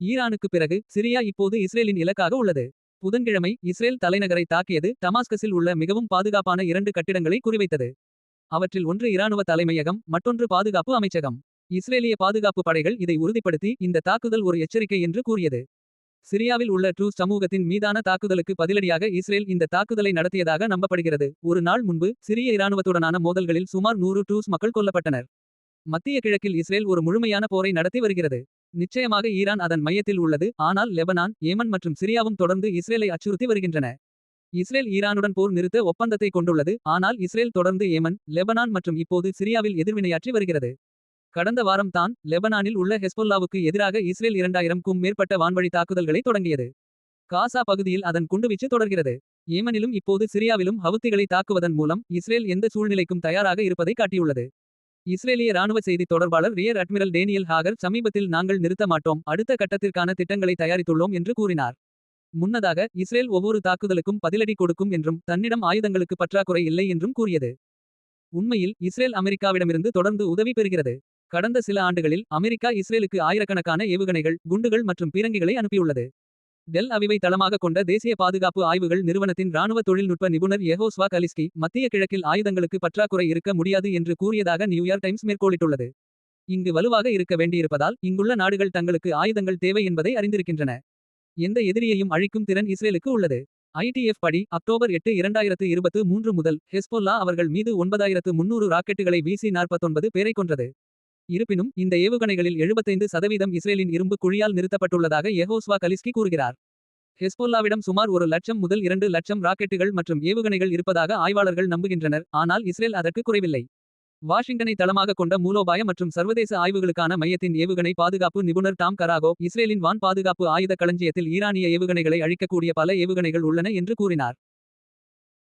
ஈரானுக்கு பிறகு சிரியா இப்போது இஸ்ரேலின் இலக்காக உள்ளது. புதன்கிழமை இஸ்ரேல் தலைநகரை தாக்கியது டமாஸ்கஸில் உள்ள மிகவும் பாதுகாப்பான இரண்டு கட்டிடங்களை குறிவைத்தது. அவற்றில் ஒன்று இராணுவ தலைமையகம் மற்றொன்று பாதுகாப்பு அமைச்சகம். இஸ்ரேலிய பாதுகாப்பு படைகள் இதை உறுதிப்படுத்தி இந்த தாக்குதல் ஒரு எச்சரிக்கை என்று கூறியது. சிரியாவில் உள்ள ட்ரூஸ் சமூகத்தின் மீதான தாக்குதலுக்கு பதிலடியாக இஸ்ரேல் இந்த தாக்குதலை நடத்தியதாக நம்பப்படுகிறது. ஒரு நாள் முன்பு சிரிய இராணுவத்துடனான மோதல்களில் சுமார் நூறு ட்ரூஸ் மக்கள் கொல்லப்பட்டனர். மத்திய கிழக்கில் இஸ்ரேல் ஒரு முழுமையான போரை நடத்தி வருகிறது. நிச்சயமாக ஈரான் அதன் மையத்தில் உள்ளது ஆனால் லெபனான் ஏமன் மற்றும் சிரியாவும் தொடர்ந்து இஸ்ரேலை அச்சுறுத்தி வருகின்றன. இஸ்ரேல் ஈரானுடன் போர் நிறுத்த ஒப்பந்தத்தை கொண்டுள்ளது ஆனால் இஸ்ரேல் தொடர்ந்து ஏமன் லெபனான் மற்றும் இப்போது சிரியாவில் எதிர்வினையாற்றி வருகிறது. கடந்த வாரம் தான் லெபனானில் உள்ள ஹெஸ்பொல்லாவுக்கு எதிராக இஸ்ரேல் இரண்டாயிரம்க்கும் மேற்பட்ட வான்வழி தாக்குதல்களை தொடங்கியது. காசா பகுதியில் அதன் குண்டுவீச்சு தொடர்கிறது. ஏமனிலும் இப்போது சிரியாவிலும் ஹவுத்திகளை தாக்குவதன் மூலம் இஸ்ரேல் எந்த சூழ்நிலைக்கும் தயாராக இருப்பதை காட்டியுள்ளது. இஸ்ரேலிய ராணுவ செய்தி தொடர்பாளர் ரியர் அட்மிரல் டேனியல் ஹாகர் சமீபத்தில் நாங்கள் நிறுத்த மாட்டோம் அடுத்த கட்டத்திற்கான திட்டங்களை தயாரித்துள்ளோம் என்று கூறினார். முன்னதாக இஸ்ரேல் ஒவ்வொரு தாக்குதலுக்கும் பதிலடி கொடுக்கும் என்றும் தன்னிடம் ஆயுதங்களுக்கு பற்றாக்குறை இல்லை என்றும் கூறியது. உண்மையில் இஸ்ரேல் அமெரிக்காவிடமிருந்து தொடர்ந்து உதவி பெறுகிறது. கடந்த சில ஆண்டுகளில் அமெரிக்கா இஸ்ரேலுக்கு ஆயிரக்கணக்கான ஏவுகணைகள் குண்டுகள் மற்றும் பீரங்கிகளை அனுப்பியுள்ளது. டெல் அவிவை தளமாக கொண்ட தேசிய பாதுகாப்பு ஆய்வுகள் நிறுவனத்தின் ராணுவ தொழில்நுட்ப நிபுணர் எஹோஸ்வா கலிஸ்கி மத்திய கிழக்கில் ஆயுதங்களுக்கு பற்றாக்குறை இருக்க முடியாது என்று கூறியதாக நியூயார்க் டைம்ஸ் மேற்கோளிட்டுள்ளது. இங்கு வலுவாக இருக்க வேண்டியிருப்பதால் இங்குள்ள நாடுகள் தங்களுக்கு ஆயுதங்கள் தேவை என்பதை அறிந்திருக்கின்றன. எந்த எதிரியையும் அழிக்கும் திறன் இஸ்ரேலுக்கு உள்ளது. ஐடிஎஃப் படி அக்டோபர் எட்டு இரண்டாயிரத்து இருபத்து மூன்று முதல் ஹெஸ்பொல்லா அவர்கள் மீது ஒன்பதாயிரத்து முன்னூறு ராக்கெட்டுகளை வீசி நாற்பத்தொன்பது பேரை கொன்றது. இருப்பினும் இந்த ஏவுகணைகளில் 75% சதவீதம் இஸ்ரேலின் இரும்பு குழியால் நிறுத்தப்பட்டுள்ளதாக எஹோஸ்வா கலிஸ்கி கூறுகிறார். ஹெஸ்பொல்லாவிடம் சுமார் ஒரு லட்சம் முதல் இரண்டு லட்சம் ராக்கெட்டுகள் மற்றும் ஏவுகணைகள் இருப்பதாக ஆய்வாளர்கள் நம்புகின்றனர் ஆனால் இஸ்ரேல் அதற்கு குறைவில்லை. வாஷிங்டனை தளமாக கொண்ட மூலோபாய மற்றும் சர்வதேச ஆய்வுகளுக்கான மையத்தின் ஏவுகணை பாதுகாப்பு நிபுணர் டாம் கராகோ இஸ்ரேலின் வான் பாதுகாப்பு ஆயுத களஞ்சியத்தில் ஈரானிய ஏவுகணைகளை அழிக்கக்கூடிய பல ஏவுகணைகள் உள்ளன என்று கூறினார்.